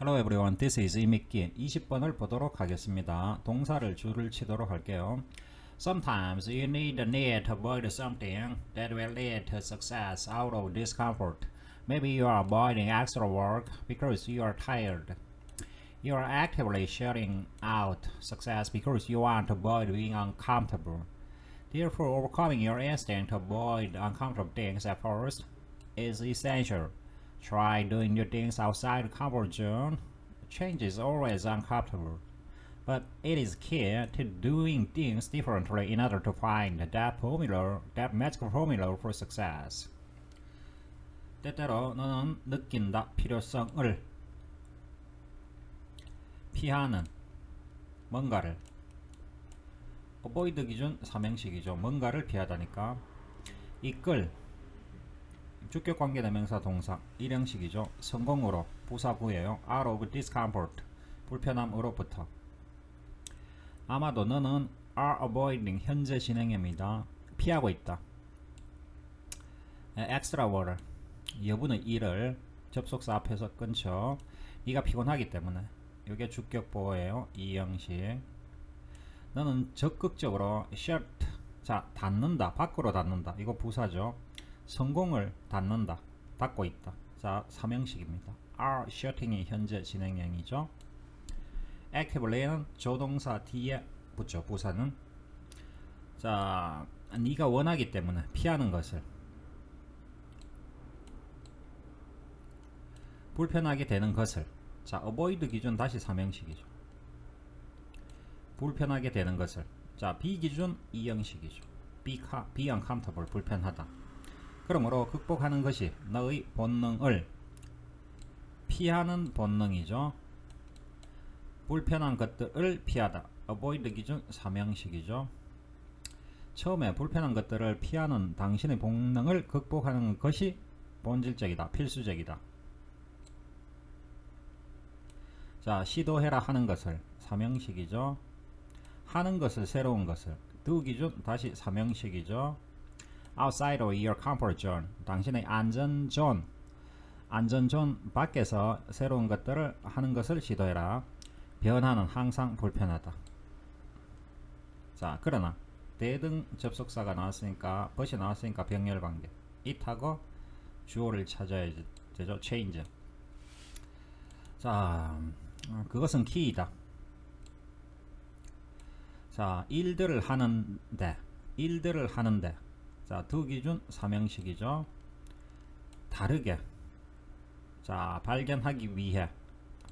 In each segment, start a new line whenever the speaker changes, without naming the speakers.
Hello everyone, this is 이미끼 20번을 보도록 하겠습니다. 동사를 줄을 치도록 할게요. Sometimes you need a need to avoid something that will lead to success out of discomfort. Maybe you are avoiding extra work because you are tired. You are actively shutting out success because you want to avoid being uncomfortable. Therefore, overcoming your instinct to avoid uncomfortable things at first is essential. Try doing new things outside the comfort zone. Change is always uncomfortable, but it is key to doing things differently in order to find that formula, that magical formula for success. 때때로 너는 느낀다 필요성을 피하는 뭔가를 avoid 기준 삼행식이죠. 뭔가를 피하다니까 이끌 주격 관계대명사 동사 일형식이죠. 성공으로 부사구예요. out of discomfort 불편함으로부터 아마도 너는 are avoiding 현재 진행형입니다. 피하고 있다. 에, extra water 여부는 이를 접속사 앞에서 끊죠. 네가 피곤하기 때문에 이게 주격 보호예요. 이 형식 너는 적극적으로 shut 자 닫는다 밖으로 닫는다 이거 부사죠 성공을 닫는다 닫고 있다. 자 삼형식입니다. are shutting이 현재 진행형이죠. actively는 조동사 뒤에 붙죠 부사는. 자 네가 원하기 때문에 피하는 것을. 불편하게 되는 것을. 자 avoid 기준 다시 삼형식이죠. 불편하게 되는 것을. 자 비기준 이형식이죠. Be, be uncomfortable 불편하다 그러므로 극복하는 것이 너의 본능을 피하는 본능이죠. 불편한 것들을 피하다. Avoid 기준 삼형식이죠. 처음에 불편한 것들을 피하는 당신의 본능을 극복하는 것이 본질적이다 필수적이다. 자 시도해라 하는 것을 삼형식이죠. 하는 것을 새로운 것을. do 기준 다시 삼형식이죠. Outside of your comfort zone 당신의 안전 존 안전 존 밖에서 새로운 것들을 하는 것을 시도해라. 변화는 항상 불편하다. 자 그러나 대등 접속사가 나왔으니까 벗이 나왔으니까 병렬 관계 it하고 주어를 찾아야 되죠. change 자 어, 그것은 키이다. 자, 일들을 하는데, 일들을 하는데, 자, 두 기준 삼형식이죠. 다르게, 자, 발견하기 위해,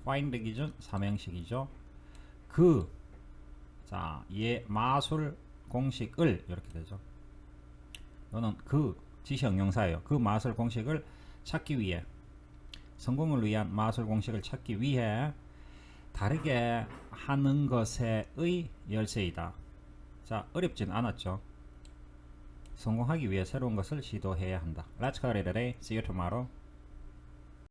find 기준 삼형식이죠. 그, 자, 예, 마술 공식을, 이렇게 되죠. 너는 그, 지시형용사예요. 그 마술 공식을 찾기 위해, 성공을 위한 마술 공식을 찾기 위해, 다르게 하는 것의 열쇠이다. 자, 어렵진 않았죠. 성공하기 위해 새로운 것을 시도해야 한다. Let's call it a day. See you tomorrow.